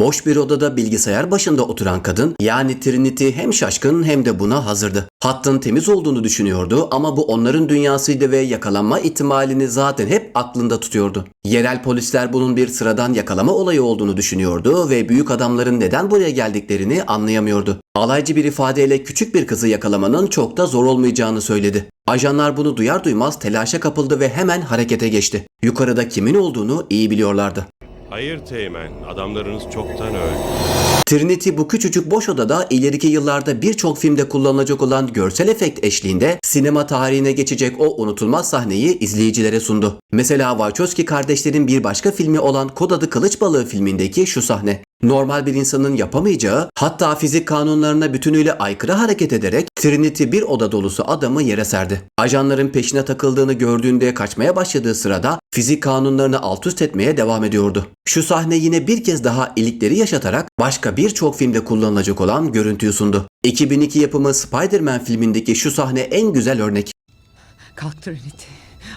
Boş bir odada bilgisayar başında oturan kadın yani Trinity hem şaşkın hem de buna hazırdı. Hattın temiz olduğunu düşünüyordu ama bu onların dünyasıydı ve yakalanma ihtimalini zaten hep aklında tutuyordu. Yerel polisler bunun bir sıradan yakalama olayı olduğunu düşünüyordu ve büyük adamların neden buraya geldiklerini anlayamıyordu. Alaycı bir ifadeyle küçük bir kızı yakalamanın çok da zor olmayacağını söyledi. Ajanlar bunu duyar duymaz telaşa kapıldı ve hemen harekete geçti. Yukarıda kimin olduğunu iyi biliyorlardı. Hayır Teğmen, adamlarınız çoktan öldü. Trinity bu küçücük boş odada ileriki yıllarda birçok filmde kullanılacak olan görsel efekt eşliğinde sinema tarihine geçecek o unutulmaz sahneyi izleyicilere sundu. Mesela Wachowski kardeşlerin bir başka filmi olan Kod adı Kılıç Balığı filmindeki şu sahne. Normal bir insanın yapamayacağı, hatta fizik kanunlarına bütünüyle aykırı hareket ederek Trinity bir oda dolusu adamı yere serdi. Ajanların peşine takıldığını gördüğünde kaçmaya başladığı sırada fizik kanunlarını alt üst etmeye devam ediyordu. Şu sahne yine bir kez daha ilikleri yaşatarak başka birçok filmde kullanılacak olan görüntüyü sundu. 2002 yapımı Spider-Man filmindeki şu sahne en güzel örnek. Kalk Trinity.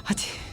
Hadi.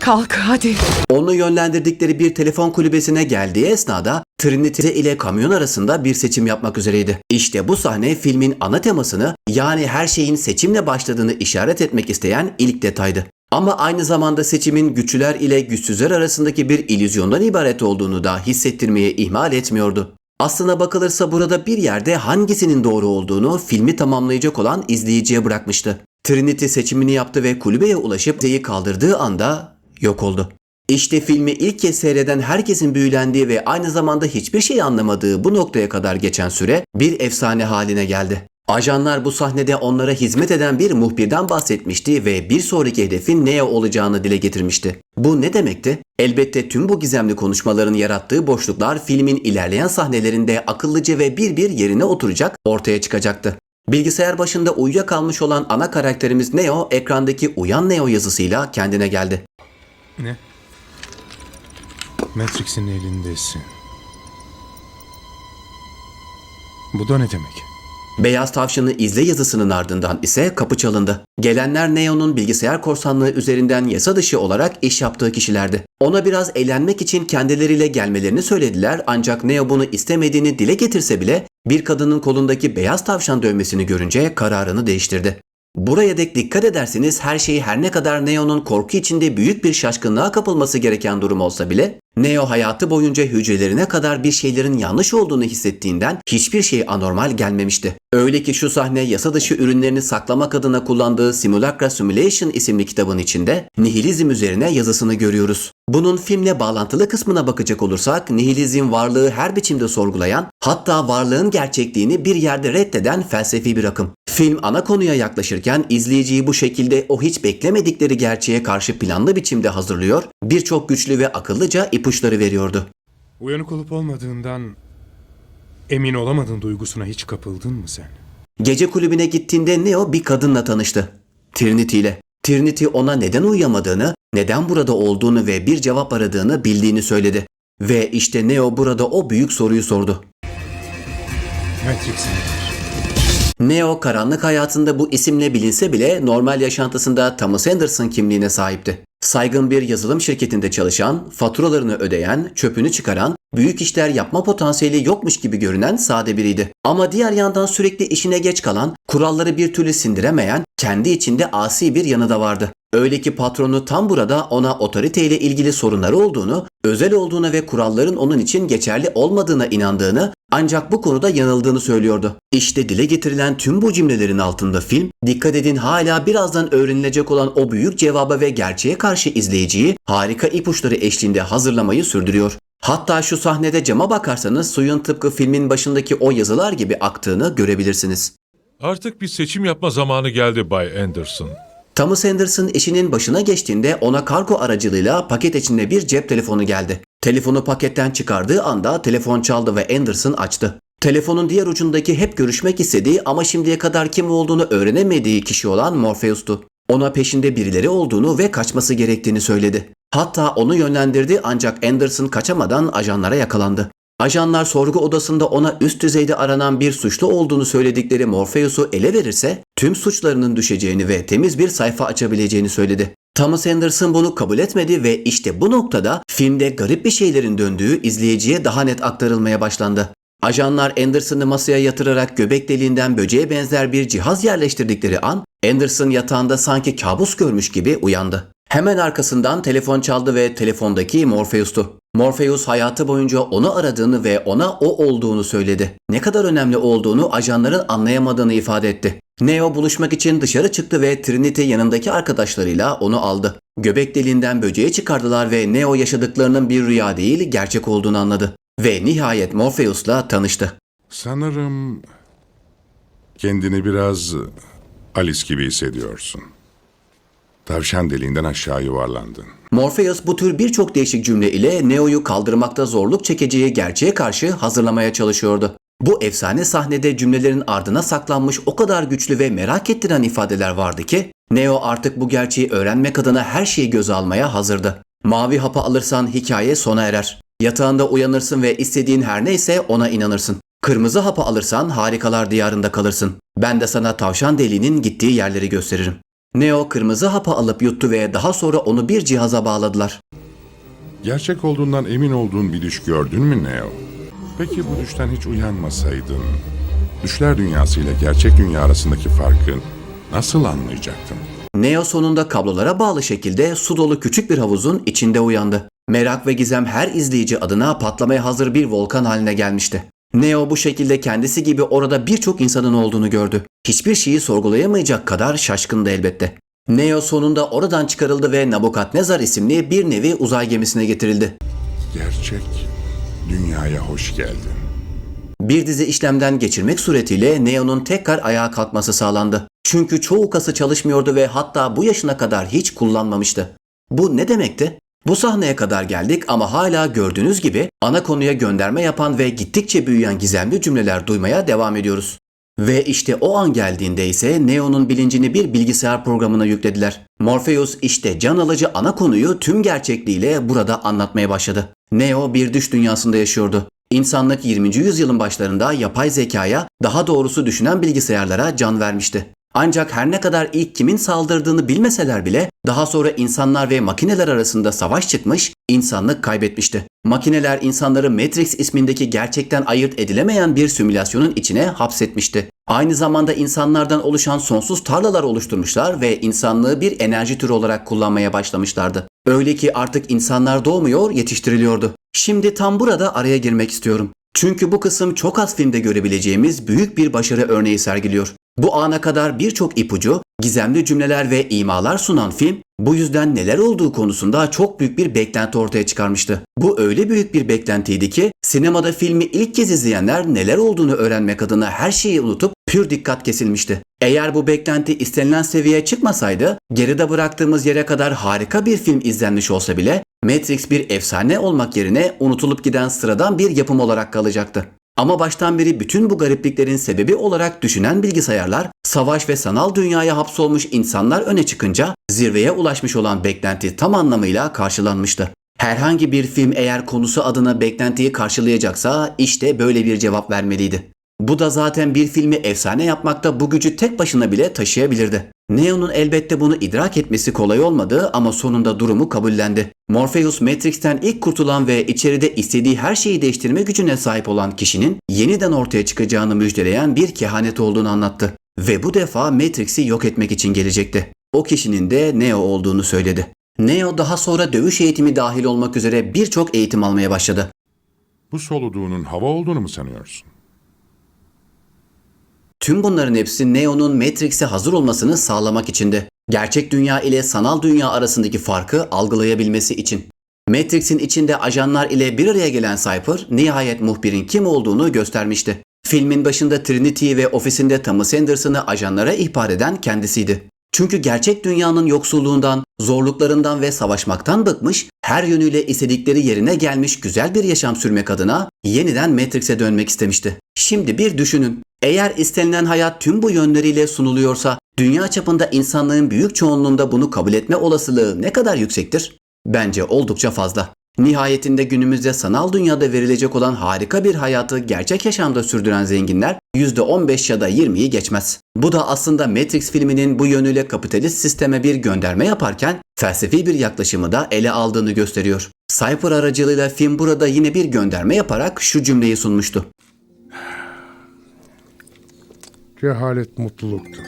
Kalk hadi. Onu yönlendirdikleri bir telefon kulübesine geldiği esnada Trinity ile kamyon arasında bir seçim yapmak üzereydi. İşte bu sahne filmin ana temasını yani her şeyin seçimle başladığını işaret etmek isteyen ilk detaydı. Ama aynı zamanda seçimin güçlüler ile güçsüzler arasındaki bir illüzyondan ibaret olduğunu da hissettirmeye ihmal etmiyordu. Aslına bakılırsa burada bir yerde hangisinin doğru olduğunu filmi tamamlayacak olan izleyiciye bırakmıştı. Trinity seçimini yaptı ve kulübeye ulaşıp Z'yi kaldırdığı anda yok oldu. İşte filmi ilk kez seyreden herkesin büyülendiği ve aynı zamanda hiçbir şey anlamadığı bu noktaya kadar geçen süre bir efsane haline geldi. Ajanlar bu sahnede onlara hizmet eden bir muhbirden bahsetmişti ve bir sonraki hedefin Neo olacağını dile getirmişti. Bu ne demekti? Elbette tüm bu gizemli konuşmaların yarattığı boşluklar filmin ilerleyen sahnelerinde akıllıca ve bir bir yerine oturacak ortaya çıkacaktı. Bilgisayar başında uyuyakalmış olan ana karakterimiz Neo ekrandaki uyan Neo yazısıyla kendine geldi. Ne? Matrix'in elindesin. Bu da ne demek? Beyaz Tavşan'ı izle yazısının ardından ise kapı çalındı. Gelenler Neo'nun bilgisayar korsanlığı üzerinden yasa dışı olarak iş yaptığı kişilerdi. Ona biraz eğlenmek için kendileriyle gelmelerini söylediler ancak Neo bunu istemediğini dile getirse bile bir kadının kolundaki beyaz tavşan dövmesini görünce kararını değiştirdi. Buraya dek dikkat ederseniz her şeyi her ne kadar Neo'nun korku içinde büyük bir şaşkınlığa kapılması gereken durum olsa bile Neo hayatı boyunca hücrelerine kadar bir şeylerin yanlış olduğunu hissettiğinden hiçbir şey anormal gelmemişti. Öyle ki şu sahne yasa dışı ürünlerini saklamak adına kullandığı Simulacra Simulation isimli kitabın içinde nihilizm üzerine yazısını görüyoruz. Bunun filmle bağlantılı kısmına bakacak olursak nihilizm varlığı her biçimde sorgulayan hatta varlığın gerçekliğini bir yerde reddeden felsefi bir akım. Film ana konuya yaklaşırken izleyiciyi bu şekilde o hiç beklemedikleri gerçeğe karşı planlı biçimde hazırlıyor, birçok güçlü ve akıllıca ipuçları veriyordu. Uyanık olup olmadığından emin olamadığın duygusuna hiç kapıldın mı sen? Gece kulübüne gittiğinde Neo bir kadınla tanıştı. Trinity ile. Trinity ona neden uyuyamadığını, neden burada olduğunu ve bir cevap aradığını bildiğini söyledi. Ve işte Neo burada o büyük soruyu sordu. Matrix nedir? Neo karanlık hayatında bu isimle bilinse bile normal yaşantısında Thomas Anderson kimliğine sahipti. Saygın bir yazılım şirketinde çalışan, faturalarını ödeyen, çöpünü çıkaran, büyük işler yapma potansiyeli yokmuş gibi görünen sade biriydi. Ama diğer yandan sürekli işine geç kalan, kuralları bir türlü sindiremeyen, kendi içinde asi bir yanı da vardı. Öyle ki patronu tam burada ona otoriteyle ilgili sorunları olduğunu, özel olduğunu ve kuralların onun için geçerli olmadığına inandığını ancak bu konuda yanıldığını söylüyordu. İşte dile getirilen tüm bu cümlelerin altında film, dikkat edin hala birazdan öğrenilecek olan o büyük cevaba ve gerçeğe karşı izleyiciyi harika ipuçları eşliğinde hazırlamayı sürdürüyor. Hatta şu sahnede cama bakarsanız suyun tıpkı filmin başındaki o yazılar gibi aktığını görebilirsiniz. Artık bir seçim yapma zamanı geldi Bay Anderson. Thomas Anderson işinin başına geçtiğinde ona kargo aracılığıyla paket içinde bir cep telefonu geldi. Telefonu paketten çıkardığı anda telefon çaldı ve Anderson açtı. Telefonun diğer ucundaki hep görüşmek istediği ama şimdiye kadar kim olduğunu öğrenemediği kişi olan Morpheus'tu. Ona peşinde birileri olduğunu ve kaçması gerektiğini söyledi. Hatta onu yönlendirdi ancak Anderson kaçamadan ajanlara yakalandı. Ajanlar sorgu odasında ona üst düzeyde aranan bir suçlu olduğunu söyledikleri Morpheus'u ele verirse tüm suçlarının düşeceğini ve temiz bir sayfa açabileceğini söyledi. Thomas Anderson bunu kabul etmedi ve işte bu noktada filmde garip bir şeylerin döndüğü izleyiciye daha net aktarılmaya başlandı. Ajanlar Anderson'ı masaya yatırarak göbek deliğinden böceğe benzer bir cihaz yerleştirdikleri an Anderson yatağında sanki kabus görmüş gibi uyandı. Hemen arkasından telefon çaldı ve telefondaki Morpheus'tu. Morpheus hayatı boyunca onu aradığını ve ona o olduğunu söyledi. Ne kadar önemli olduğunu ajanların anlayamadığını ifade etti. Neo buluşmak için dışarı çıktı ve Trinity yanındaki arkadaşlarıyla onu aldı. Göbek deliğinden böceği çıkardılar ve Neo yaşadıklarının bir rüya değil gerçek olduğunu anladı. Ve nihayet Morpheus'la tanıştı. Sanırım kendini biraz Alice gibi hissediyorsun. Tavşan deliğinden aşağı yuvarlandın. Morpheus bu tür birçok değişik cümle ile Neo'yu kaldırmakta zorluk çekeceği gerçeğe karşı hazırlamaya çalışıyordu. Bu efsane sahnede cümlelerin ardına saklanmış o kadar güçlü ve merak ettiren ifadeler vardı ki Neo artık bu gerçeği öğrenmek adına her şeyi göze almaya hazırdı. Mavi hapı alırsan hikaye sona erer. Yatağında uyanırsın ve istediğin her neyse ona inanırsın. Kırmızı hapı alırsan harikalar diyarında kalırsın. Ben de sana tavşan deliğinin gittiği yerleri gösteririm. Neo kırmızı hapı alıp yuttu ve daha sonra onu bir cihaza bağladılar. Gerçek olduğundan emin olduğun bir düş gördün mü Neo? Peki bu düşten hiç uyanmasaydın, düşler dünyası ile gerçek dünya arasındaki farkı nasıl anlayacaktın? Neo sonunda kablolara bağlı şekilde su dolu küçük bir havuzun içinde uyandı. Merak ve gizem her izleyici adına patlamaya hazır bir volkan haline gelmişti. Neo bu şekilde kendisi gibi orada birçok insanın olduğunu gördü. Hiçbir şeyi sorgulayamayacak kadar şaşkındı elbette. Neo sonunda oradan çıkarıldı ve Nabokadnezar isimli bir nevi uzay gemisine getirildi. Gerçek dünyaya hoş geldin. Bir dizi işlemden geçirmek suretiyle Neo'nun tekrar ayağa kalkması sağlandı. Çünkü çoğu kası çalışmıyordu ve hatta bu yaşına kadar hiç kullanmamıştı. Bu ne demekti? Bu sahneye kadar geldik ama hala gördüğünüz gibi ana konuya gönderme yapan ve gittikçe büyüyen gizemli cümleler duymaya devam ediyoruz. Ve işte o an geldiğinde ise Neo'nun bilincini bir bilgisayar programına yüklediler. Morpheus işte can alıcı ana konuyu tüm gerçekliğiyle burada anlatmaya başladı. Neo bir düş dünyasında yaşıyordu. İnsanlık 20. yüzyılın başlarında yapay zekaya, daha doğrusu düşünen bilgisayarlara can vermişti. Ancak her ne kadar ilk kimin saldırdığını bilmeseler bile daha sonra insanlar ve makineler arasında savaş çıkmış, insanlık kaybetmişti. Makineler insanları Matrix ismindeki gerçekten ayırt edilemeyen bir simülasyonun içine hapsetmişti. Aynı zamanda insanlardan oluşan sonsuz tarlalar oluşturmuşlar ve insanlığı bir enerji türü olarak kullanmaya başlamışlardı. Öyle ki artık insanlar doğmuyor, yetiştiriliyordu. Şimdi tam burada araya girmek istiyorum. Çünkü bu kısım çok az filmde görebileceğimiz büyük bir başarı örneği sergiliyor. Bu ana kadar birçok ipucu, gizemli cümleler ve imalar sunan film bu yüzden neler olduğu konusunda çok büyük bir beklenti ortaya çıkarmıştı. Bu öyle büyük bir beklentiydi ki sinemada filmi ilk kez izleyenler neler olduğunu öğrenmek adına her şeyi unutup pür dikkat kesilmişti. Eğer bu beklenti istenilen seviyeye çıkmasaydı geride bıraktığımız yere kadar harika bir film izlenmiş olsa bile Matrix bir efsane olmak yerine unutulup giden sıradan bir yapım olarak kalacaktı. Ama baştan beri bütün bu garipliklerin sebebi olarak düşünen bilgisayarlar, savaş ve sanal dünyaya hapsolmuş insanlar öne çıkınca zirveye ulaşmış olan beklenti tam anlamıyla karşılanmıştı. Herhangi bir film eğer konusu adına beklentiyi karşılayacaksa işte böyle bir cevap vermeliydi. Bu da zaten bir filmi efsane yapmakta bu gücü tek başına bile taşıyabilirdi. Neo'nun elbette bunu idrak etmesi kolay olmadı ama sonunda durumu kabullendi. Morpheus Matrix'ten ilk kurtulan ve içeride istediği her şeyi değiştirme gücüne sahip olan kişinin yeniden ortaya çıkacağını müjdeleyen bir kehanet olduğunu anlattı. Ve bu defa Matrix'i yok etmek için gelecekti. O kişinin de Neo olduğunu söyledi. Neo daha sonra dövüş eğitimi dahil olmak üzere birçok eğitim almaya başladı. Bu soluduğunun hava olduğunu mu sanıyorsun? Tüm bunların hepsi Neo'nun Matrix'e hazır olmasını sağlamak içindi. Gerçek dünya ile sanal dünya arasındaki farkı algılayabilmesi için. Matrix'in içinde ajanlar ile bir araya gelen Cypher nihayet muhbirin kim olduğunu göstermişti. Filmin başında Trinity'yi ve ofisinde Thomas Anderson'ı ajanlara ihbar eden kendisiydi. Çünkü gerçek dünyanın yoksulluğundan, zorluklarından ve savaşmaktan bıkmış, her yönüyle istedikleri yerine gelmiş güzel bir yaşam sürmek adına yeniden Matrix'e dönmek istemişti. Şimdi bir düşünün. Eğer istenilen hayat tüm bu yönleriyle sunuluyorsa, dünya çapında insanlığın büyük çoğunluğunda bunu kabul etme olasılığı ne kadar yüksektir? Bence oldukça fazla. Nihayetinde günümüzde sanal dünyada verilecek olan harika bir hayatı gerçek yaşamda sürdüren zenginler %15 ya da 20'yi geçmez. Bu da aslında Matrix filminin bu yönüyle kapitalist sisteme bir gönderme yaparken felsefi bir yaklaşımı da ele aldığını gösteriyor. Cypher aracılığıyla film burada yine bir gönderme yaparak şu cümleyi sunmuştu. Cehalet mutluluktur.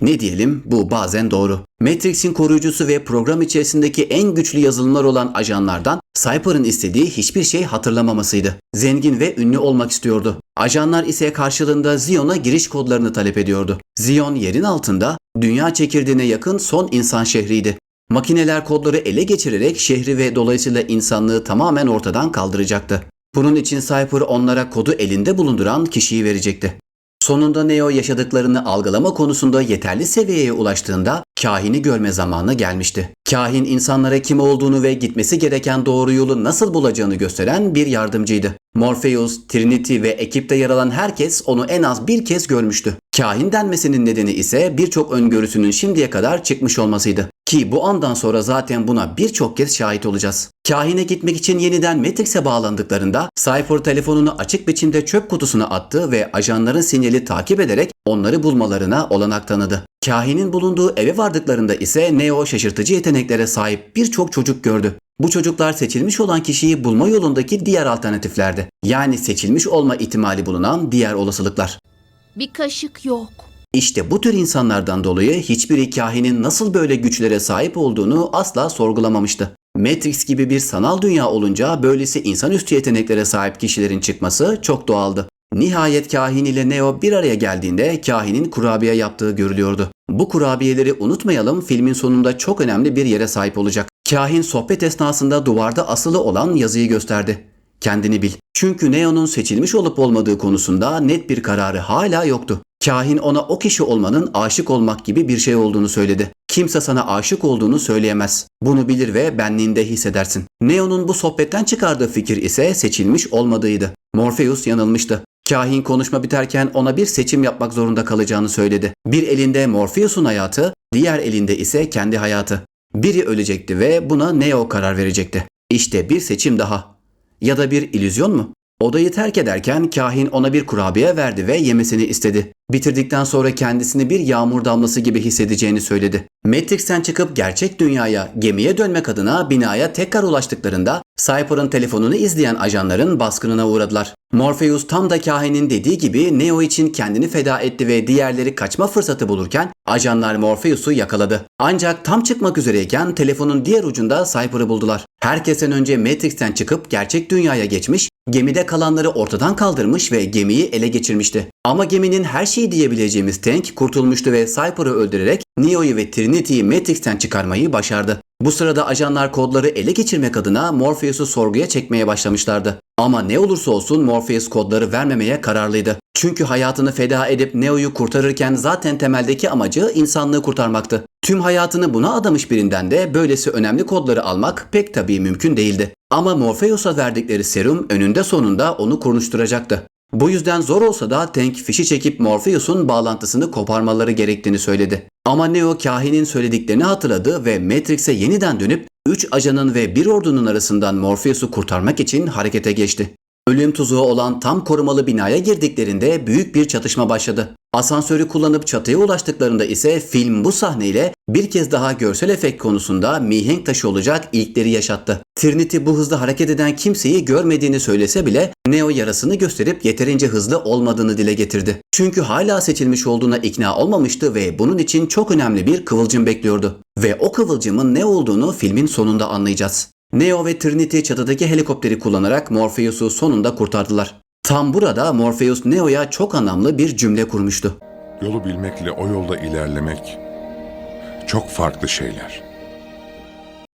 Ne diyelim bu bazen doğru. Matrix'in koruyucusu ve program içerisindeki en güçlü yazılımlar olan ajanlardan Cypher'ın istediği hiçbir şey hatırlamamasıydı. Zengin ve ünlü olmak istiyordu. Ajanlar ise karşılığında Zion'a giriş kodlarını talep ediyordu. Zion yerin altında dünya çekirdeğine yakın son insan şehriydi. Makineler kodları ele geçirerek şehri ve dolayısıyla insanlığı tamamen ortadan kaldıracaktı. Bunun için Cypher onlara kodu elinde bulunduran kişiyi verecekti. Sonunda Neo yaşadıklarını algılama konusunda yeterli seviyeye ulaştığında kahini görme zamanı gelmişti. Kahin insanlara kim olduğunu ve gitmesi gereken doğru yolu nasıl bulacağını gösteren bir yardımcıydı. Morpheus, Trinity ve ekipte yer alan herkes onu en az bir kez görmüştü. Kahin denmesinin nedeni ise birçok öngörüsünün şimdiye kadar çıkmış olmasıydı. Ki bu andan sonra zaten buna birçok kez şahit olacağız. Kahine gitmek için yeniden Matrix'e bağlandıklarında Cypher telefonunu açık biçimde çöp kutusuna attı ve ajanların sinyali takip ederek onları bulmalarına olanak tanıdı. Kahinin bulunduğu eve vardıklarında ise Neo şaşırtıcı yeteneklere sahip birçok çocuk gördü. Bu çocuklar seçilmiş olan kişiyi bulma yolundaki diğer alternatiflerdi. Yani seçilmiş olma ihtimali bulunan diğer olasılıklar. Bir kaşık yok. İşte bu tür insanlardan dolayı hiçbiri kahinin nasıl böyle güçlere sahip olduğunu asla sorgulamamıştı. Matrix gibi bir sanal dünya olunca böylesi insanüstü yeteneklere sahip kişilerin çıkması çok doğaldı. Nihayet kahin ile Neo bir araya geldiğinde kahinin kurabiye yaptığı görülüyordu. Bu kurabiyeleri unutmayalım filmin sonunda çok önemli bir yere sahip olacak. Kahin sohbet esnasında duvarda asılı olan yazıyı gösterdi. Kendini bil. Çünkü Neo'nun seçilmiş olup olmadığı konusunda net bir kararı hala yoktu. Kahin ona o kişi olmanın aşık olmak gibi bir şey olduğunu söyledi. Kimse sana aşık olduğunu söyleyemez. Bunu bilir ve benliğinde hissedersin. Neo'nun bu sohbetten çıkardığı fikir ise seçilmiş olmadığıydı. Morpheus yanılmıştı. Kahin konuşma biterken ona bir seçim yapmak zorunda kalacağını söyledi. Bir elinde Morpheus'un hayatı, diğer elinde ise kendi hayatı. Biri ölecekti ve buna Neo karar verecekti. İşte bir seçim daha. Ya da bir illüzyon mu? Odayı terk ederken kahin ona bir kurabiye verdi ve yemesini istedi. Bitirdikten sonra kendisini bir yağmur damlası gibi hissedeceğini söyledi. Matrix'ten çıkıp gerçek dünyaya, gemiye dönmek adına binaya tekrar ulaştıklarında Cypher'ın telefonunu izleyen ajanların baskınına uğradılar. Morpheus tam da kahinin dediği gibi Neo için kendini feda etti ve diğerleri kaçma fırsatı bulurken ajanlar Morpheus'u yakaladı. Ancak tam çıkmak üzereyken telefonun diğer ucunda Cypher'ı buldular. Herkesten önce Matrix'ten çıkıp gerçek dünyaya geçmiş, gemide kalanları ortadan kaldırmış ve gemiyi ele geçirmişti. Ama geminin her şeyi diyebileceğimiz Tank kurtulmuştu ve Cypher'ı öldürerek Neo'yu ve Trinity'yi Matrix'ten çıkarmayı başardı. Bu sırada ajanlar kodları ele geçirmek adına Morpheus'u sorguya çekmeye başlamışlardı. Ama ne olursa olsun Morpheus kodları vermemeye kararlıydı. Çünkü hayatını feda edip Neo'yu kurtarırken zaten temeldeki amacı insanlığı kurtarmaktı. Tüm hayatını buna adamış birinden de böylesi önemli kodları almak pek tabii mümkün değildi. Ama Morpheus'a verdikleri serum önünde sonunda onu konuşturacaktı. Bu yüzden zor olsa da Tank fişi çekip Morpheus'un bağlantısını koparmaları gerektiğini söyledi. Ama Neo kahinin söylediklerini hatırladı ve Matrix'e yeniden dönüp 3 ajanın ve bir ordunun arasından Morpheus'u kurtarmak için harekete geçti. Ölüm tuzağı olan tam korumalı binaya girdiklerinde büyük bir çatışma başladı. Asansörü kullanıp çatıya ulaştıklarında ise film bu sahneyle bir kez daha görsel efekt konusunda mihenk taşı olacak ilkleri yaşattı. Trinity bu hızda hareket eden kimseyi görmediğini söylese bile Neo yarasını gösterip yeterince hızlı olmadığını dile getirdi. Çünkü hala seçilmiş olduğuna ikna olmamıştı ve bunun için çok önemli bir kıvılcım bekliyordu. Ve o kıvılcımın ne olduğunu filmin sonunda anlayacağız. Neo ve Trinity çatıdaki helikopteri kullanarak Morpheus'u sonunda kurtardılar. Tam burada Morpheus Neo'ya çok anlamlı bir cümle kurmuştu. Yolu bilmekle o yolda ilerlemek çok farklı şeyler.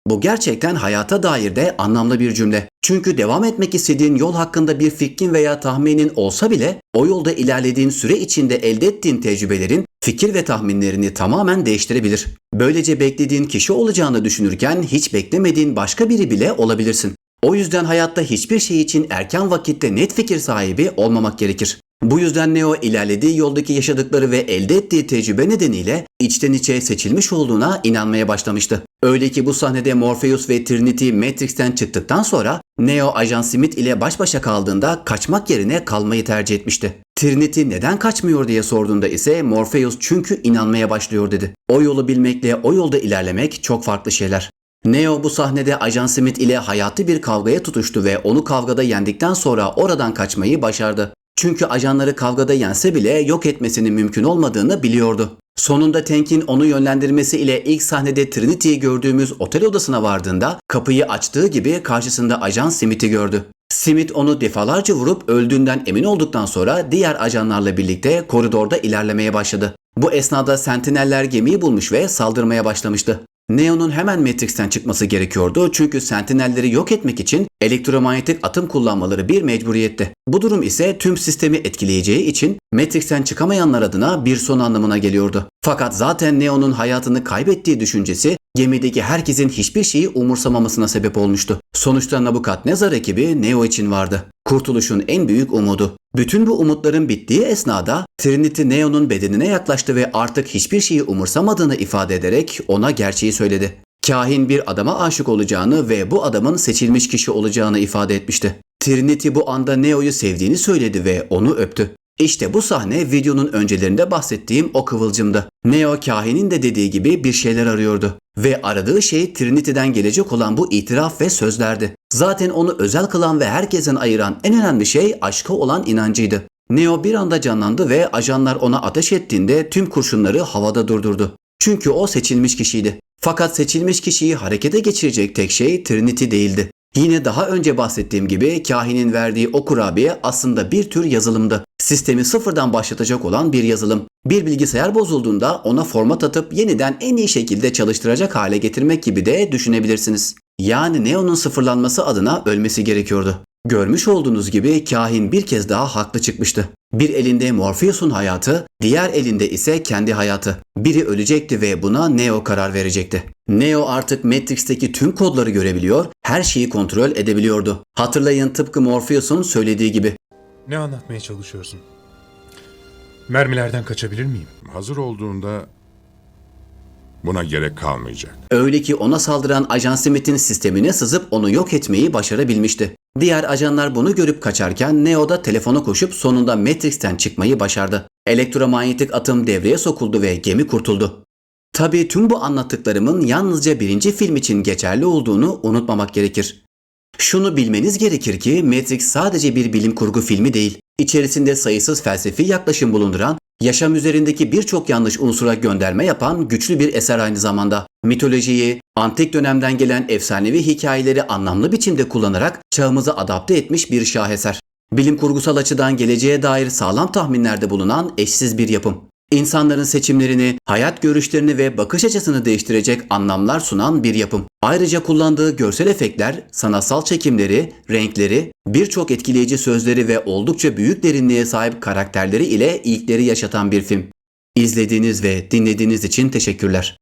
Bu gerçekten hayata dair de anlamlı bir cümle. Çünkü devam etmek istediğin yol hakkında bir fikrin veya tahminin olsa bile o yolda ilerlediğin süre içinde elde ettiğin tecrübelerin fikir ve tahminlerini tamamen değiştirebilir. Böylece beklediğin kişi olacağını düşünürken hiç beklemediğin başka biri bile olabilirsin. O yüzden hayatta hiçbir şey için erken vakitte net fikir sahibi olmamak gerekir. Bu yüzden Neo ilerlediği yoldaki yaşadıkları ve elde ettiği tecrübe nedeniyle içten içe seçilmiş olduğuna inanmaya başlamıştı. Öyle ki bu sahnede Morpheus ve Trinity Matrix'ten çıktıktan sonra Neo Ajan Smith ile baş başa kaldığında kaçmak yerine kalmayı tercih etmişti. Trinity neden kaçmıyor diye sorduğunda ise Morpheus çünkü inanmaya başlıyor dedi. O yolu bilmekle o yolda ilerlemek çok farklı şeyler. Neo bu sahnede Ajan Smith ile hayati bir kavgaya tutuştu ve onu kavgada yendikten sonra oradan kaçmayı başardı. Çünkü ajanları kavgada yense bile yok etmesinin mümkün olmadığını biliyordu. Sonunda Tank'in onu yönlendirmesi ile ilk sahnede Trinity'yi gördüğümüz otel odasına vardığında kapıyı açtığı gibi karşısında ajan Smith'i gördü. Smith onu defalarca vurup öldüğünden emin olduktan sonra diğer ajanlarla birlikte koridorda ilerlemeye başladı. Bu esnada Sentineller gemiyi bulmuş ve saldırmaya başlamıştı. Neo'nun hemen Matrix'ten çıkması gerekiyordu çünkü Sentinelleri yok etmek için elektromanyetik atım kullanmaları bir mecburiyetti. Bu durum ise tüm sistemi etkileyeceği için Matrix'ten çıkamayanlar adına bir son anlamına geliyordu. Fakat zaten Neo'nun hayatını kaybettiği düşüncesi gemideki herkesin hiçbir şeyi umursamamasına sebep olmuştu. Sonuçta Nabukadnezar ekibi Neo için vardı. Kurtuluşun en büyük umudu. Bütün bu umutların bittiği esnada Trinity Neo'nun bedenine yaklaştı ve artık hiçbir şeyi umursamadığını ifade ederek ona gerçeği söyledi. Kahin bir adama aşık olacağını ve bu adamın seçilmiş kişi olacağını ifade etmişti. Trinity bu anda Neo'yu sevdiğini söyledi ve onu öptü. İşte bu sahne videonun öncelerinde bahsettiğim o kıvılcımdı. Neo kahinin de dediği gibi bir şeyler arıyordu. Ve aradığı şey Trinity'den gelecek olan bu itiraf ve sözlerdi. Zaten onu özel kılan ve herkesten ayıran en önemli şey aşka olan inancıydı. Neo bir anda canlandı ve ajanlar ona ateş ettiğinde tüm kurşunları havada durdurdu. Çünkü o seçilmiş kişiydi. Fakat seçilmiş kişiyi harekete geçirecek tek şey Trinity değildi. Yine daha önce bahsettiğim gibi kahinin verdiği o kurabiye aslında bir tür yazılımdı. Sistemi sıfırdan başlatacak olan bir yazılım. Bir bilgisayar bozulduğunda ona format atıp yeniden en iyi şekilde çalıştıracak hale getirmek gibi de düşünebilirsiniz. Yani Neo'nun sıfırlanması adına ölmesi gerekiyordu. Görmüş olduğunuz gibi kahin bir kez daha haklı çıkmıştı. Bir elinde Morpheus'un hayatı, diğer elinde ise kendi hayatı. Biri ölecekti ve buna Neo karar verecekti. Neo artık Matrix'teki tüm kodları görebiliyor, her şeyi kontrol edebiliyordu. Hatırlayın tıpkı Morpheus'un söylediği gibi. Ne anlatmaya çalışıyorsun? Mermilerden kaçabilir miyim? Hazır olduğunda buna gerek kalmayacak. Öyle ki ona saldıran Ajan Smith'in sistemine sızıp onu yok etmeyi başarabilmişti. Diğer ajanlar bunu görüp kaçarken Neo da telefona koşup sonunda Matrix'ten çıkmayı başardı. Elektromanyetik atım devreye sokuldu ve gemi kurtuldu. Tabii tüm bu anlattıklarımın yalnızca birinci film için geçerli olduğunu unutmamak gerekir. Şunu bilmeniz gerekir ki Matrix sadece bir bilim kurgu filmi değil. İçerisinde sayısız felsefi yaklaşım bulunduran, yaşam üzerindeki birçok yanlış unsura gönderme yapan güçlü bir eser aynı zamanda. Mitolojiyi, antik dönemden gelen efsanevi hikayeleri anlamlı biçimde kullanarak çağımıza adapte etmiş bir şaheser. Bilim kurgusal açıdan geleceğe dair sağlam tahminlerde bulunan eşsiz bir yapım. İnsanların seçimlerini, hayat görüşlerini ve bakış açısını değiştirecek anlamlar sunan bir yapım. Ayrıca kullandığı görsel efektler, sanatsal çekimleri, renkleri, birçok etkileyici sözleri ve oldukça büyük derinliğe sahip karakterleri ile ilkleri yaşatan bir film. İzlediğiniz ve dinlediğiniz için teşekkürler.